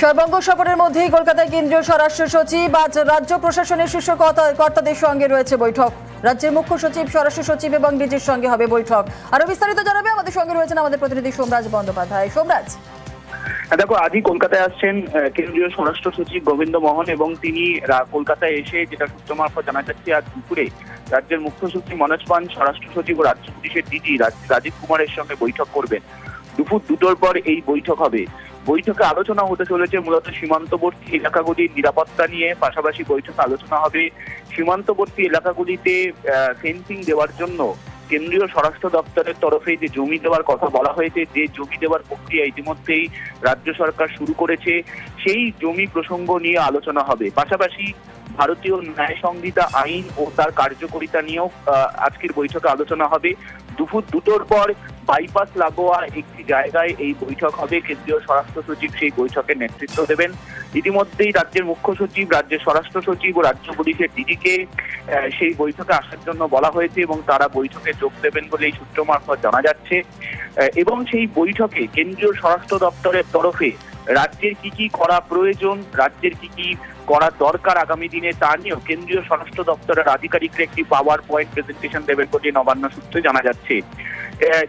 সর্বাঙ্গ সফরের মধ্যেই কলকাতায় কেন্দ্রীয় স্বরাষ্ট্র সচিব আজ রাজ্য প্রশাসনের শীর্ষ কর্তা- কর্তাদের সঙ্গে রয়েছে বৈঠক। রাজ্যের মুখ্য সচিব স্বরাষ্ট্র সচিব এবং ডিজির সঙ্গে হবে বৈঠক। আরও বিস্তারিত জানাবে আমাদের সঙ্গে রয়েছেন আমাদের প্রতিনিধি সোমরাজ বন্দ্যোপাধ্যায়। সোমরাজ। হ্যাঁ, দেখো আজই কলকাতায় আসছেন কেন্দ্রীয় স্বরাষ্ট্র সচিব গোবিন্দ মোহন এবং তিনি কলকাতায় এসে যেটা সূত্র মারফত জানা যাচ্ছে আজ দুপুরে রাজ্যের মুখ্য সচিব মনোজ পান স্বরাষ্ট্র সচিব ও রাজ্য পুলিশের ডিজি রাজীব কুমারের সঙ্গে বৈঠক করবেন। দুপুর দুটোর পর এই বৈঠক হবে। বৈঠকে আলোচনা হতে চলেছে মূলত সীমান্তবর্তী এলাকাগুলির নিরাপত্তা নিয়ে। পাশাপাশি বৈঠকে আলোচনা হবে সীমান্তবর্তী এলাকাগুলিতে ফেন্সিং দেওয়ার জন্য কেন্দ্রীয় স্বরাষ্ট্র দপ্তরের তরফে যে জমি দেওয়ার কথা বলা হয়েছে, যে জমি দেওয়ার প্রক্রিয়া ইতিমধ্যেই রাজ্য সরকার শুরু করেছে, সেই জমি প্রসঙ্গ নিয়ে আলোচনা হবে। পাশাপাশি ভারতীয় ন্যায় সংহিতা আইন ও তার কার্যকারিতা নিয়েও আজকের বৈঠকে আলোচনা হবে। দুপুর দুটোর পর বাইপাস লাগোয়া একটি জায়গায় এই বৈঠক হবে। কেন্দ্রীয় স্বরাষ্ট্র সচিব সেই বৈঠকের নেতৃত্ব দেবেন। ইতিমধ্যেই রাজ্যের মুখ্য সচিব, রাজ্যের স্বরাষ্ট্র সচিব ও রাজ্য পুলিশের ডিজিকে সেই বৈঠকে আসার জন্য বলা হয়েছে এবং তারা বৈঠকে যোগ দেবেন বলে এই সূত্র মারফত জানা যাচ্ছে। এবং সেই বৈঠকে কেন্দ্রীয় স্বরাষ্ট্র দপ্তরের তরফে রাজ্যের কি কি করা প্রয়োজন, রাজ্যের কি কি করা দরকার আগামী দিনে তা নিয়েও কেন্দ্রীয় স্বরাষ্ট্র দপ্তরের আধিকারিকরা একটি পাওয়ার পয়েন্ট প্রেজেন্টেশন দেবেন বলে নবান্ন সূত্রে জানা যাচ্ছে।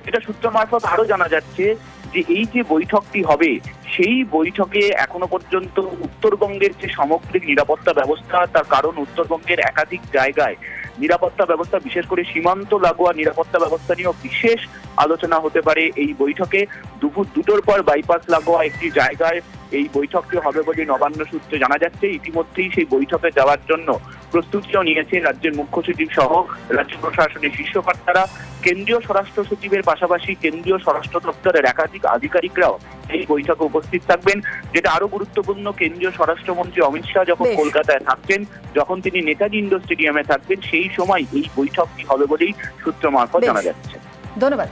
যেটা সূত্র মারফত আরও জানা যাচ্ছে যে এই যে বৈঠকটি হবে, সেই বৈঠকে এখনও পর্যন্ত উত্তরবঙ্গের যে সামগ্রিক নিরাপত্তা ব্যবস্থা, তার কারণ উত্তরবঙ্গের একাধিক জায়গায় নিরাপত্তা ব্যবস্থা, বিশেষ করে সীমান্ত লাগোয়া নিরাপত্তা ব্যবস্থা নিয়েও বিশেষ আলোচনা হতে পারে এই বৈঠকে। দুপুর দুটোর পর বাইপাস লাগোয়া একটি জায়গায় এই বৈঠকটি হবে বলে নবান্ন সূত্রে জানা যাচ্ছে। ইতিমধ্যেই সেই বৈঠকে যাওয়ার জন্য প্রস্তুতিও নিয়েছে রাজ্যের মুখ্য সচিব সহ রাজ্য প্রশাসনের শীর্ষ কর্তারা। কেন্দ্রীয় স্বরাষ্ট্র সচিবের পাশাপাশি কেন্দ্রীয় স্বরাষ্ট্র দপ্তরের একাধিক আধিকারিকরাও এই বৈঠকে উপস্থিত থাকবেন। যেটা আরও গুরুত্বপূর্ণ কেন্দ্রীয় স্বরাষ্ট্রমন্ত্রী অমিত শাহ যখন কলকাতায় থাকছেন যখন তিনি নেতাজি ইন্ডোর স্টেডিয়ামে থাকবেন সেই সময় এই বৈঠকটি হবে বলেই সূত্র মারফত জানা যাচ্ছে। ধন্যবাদ।